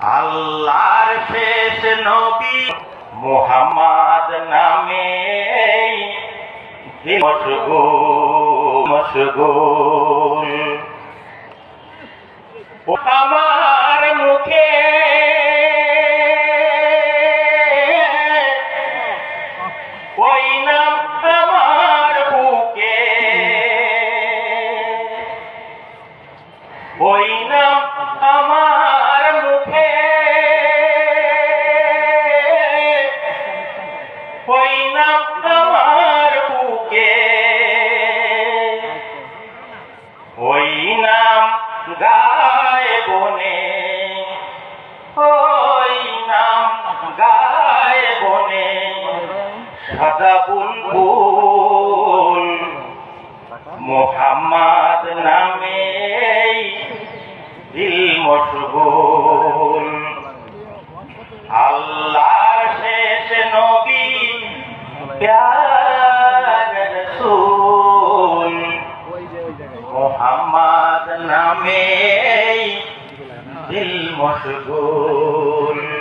আল্লাহর শেষ নবী মুহাম্মদ নামে আমার মুখে ওই নাম আমার বুকে। ওই নাম আমার মুখে। ওই নাম বুকে। ওই নাম গায় বনে। ওই নাম গায় বনে। সাদা বুলবুল মোহাম্মদ নামে দিল মশগুল। মোহাম্মদ নামে দিল মশগুল।